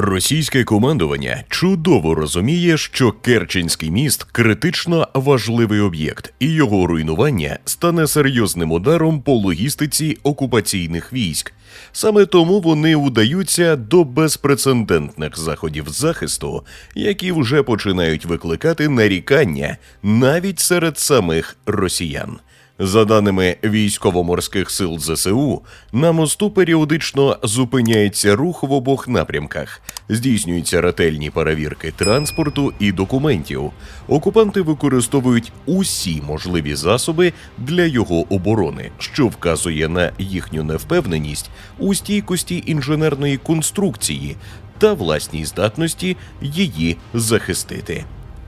Російське командування чудово розуміє, що Керченський міст критично важливий об'єкт, і його руйнування стане серйозним ударом по логістиці окупаційних військ. Саме тому вони удаються до безпрецедентних заходів захисту, які вже починають викликати нарікання навіть серед самих росіян. За даними військово-морських сил ЗСУ, на мосту періодично зупиняється рух в обох напрямках, здійснюються ретельні перевірки транспорту і документів. Окупанти використовують усі можливі засоби для його оборони, що вказує на їхню невпевненість у стійкості інженерної конструкції та власній здатності її захистити.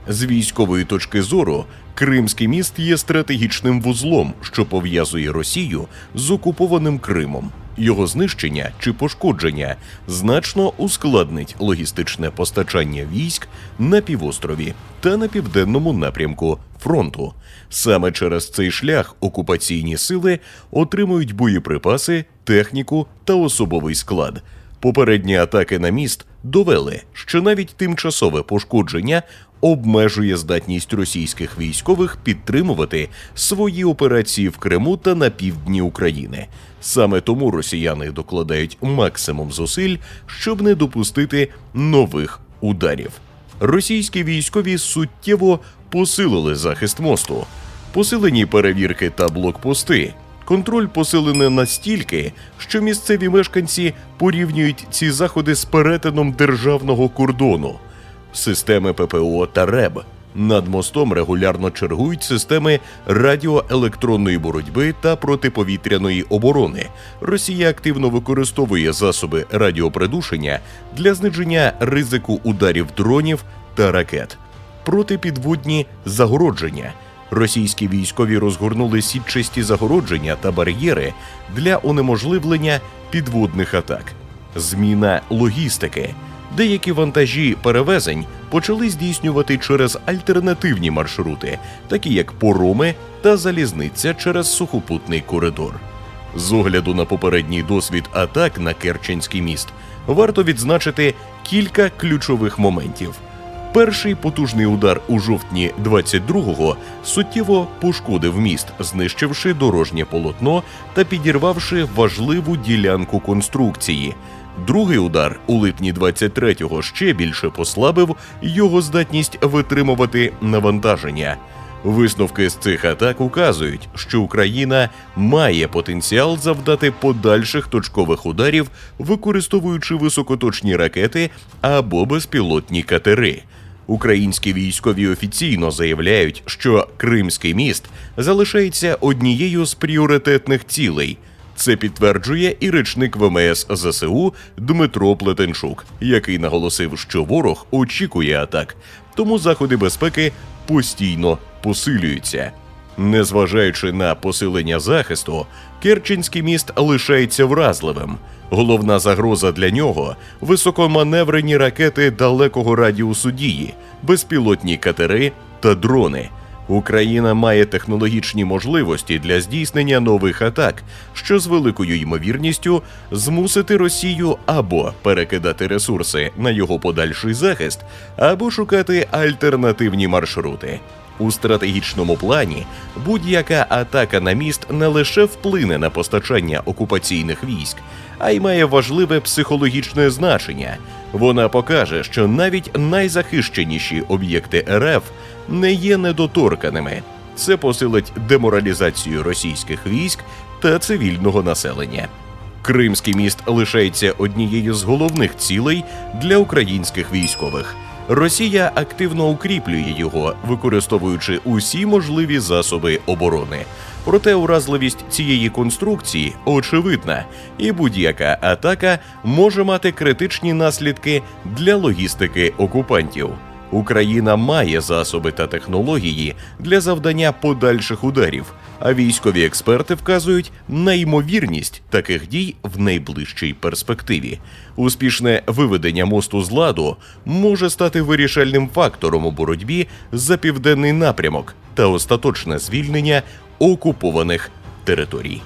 З військової точки зору, Кримський міст є стратегічним вузлом, що пов'язує Росію з окупованим Кримом. Його знищення чи пошкодження значно ускладнить логістичне постачання військ на півострові та на південному напрямку фронту. Саме через цей шлях окупаційні сили отримують боєприпаси, техніку та особовий склад. Попередні атаки на міст довели, що навіть тимчасове пошкодження обмежує здатність російських військових підтримувати свої операції в Криму та на півдні України. Саме тому росіяни докладають максимум зусиль, щоб не допустити нових ударів. Російські військові суттєво посилили захист мосту, посилені перевірки та блокпости. Контроль посилений настільки, що місцеві мешканці порівнюють ці заходи з перетином державного кордону. Системи ППО та РЕБ над мостом регулярно чергують системи радіоелектронної боротьби та протиповітряної оборони. Росія активно використовує засоби радіопридушення для зниження ризику ударів дронів та ракет, протипідводні загородження. Російські військові розгорнули сітчасті загородження та бар'єри для унеможливлення підводних атак. Зміна логістики. Деякі вантажі перевезень почали здійснювати через альтернативні маршрути, такі як пороми та залізниця через сухопутний коридор. З огляду на попередній досвід атак на Керченський міст варто відзначити кілька ключових моментів. Перший потужний удар у жовтні 22-го суттєво пошкодив міст, знищивши дорожнє полотно та підірвавши важливу ділянку конструкції. Другий удар у липні 23-го ще більше послабив його здатність витримувати навантаження. Висновки з цих атак указують, що Україна має потенціал завдати подальших точкових ударів, використовуючи високоточні ракети або безпілотні катери. Українські військові офіційно заявляють, що Кримський міст залишається однією з пріоритетних цілей. Це підтверджує і речник ВМС ЗСУ Дмитро Плетенчук, який наголосив, що ворог очікує атак, тому заходи безпеки постійно посилюються. Незважаючи на посилення захисту, Керченський міст лишається вразливим. Головна загроза для нього високоманеврені ракети далекого радіусу дії, безпілотні катери та дрони. Україна має технологічні можливості для здійснення нових атак, що з великою ймовірністю змусити Росію або перекидати ресурси на його подальший захист, або шукати альтернативні маршрути. У стратегічному плані будь-яка атака на міст не лише вплине на постачання окупаційних військ, а й має важливе психологічне значення. Вона покаже, що навіть найзахищеніші об'єкти РФ не є недоторканими. Це посилить деморалізацію російських військ та цивільного населення. Кримський міст лишається однією з головних цілей для українських військових. Росія активно укріплює його, використовуючи усі можливі засоби оборони. Проте уразливість цієї конструкції очевидна, і будь-яка атака може мати критичні наслідки для логістики окупантів. Україна має засоби та технології для завдання подальших ударів, а військові експерти вказують на ймовірність таких дій в найближчій перспективі. Успішне виведення мосту з ладу може стати вирішальним фактором у боротьбі за південний напрямок та остаточне звільнення окупованих територій.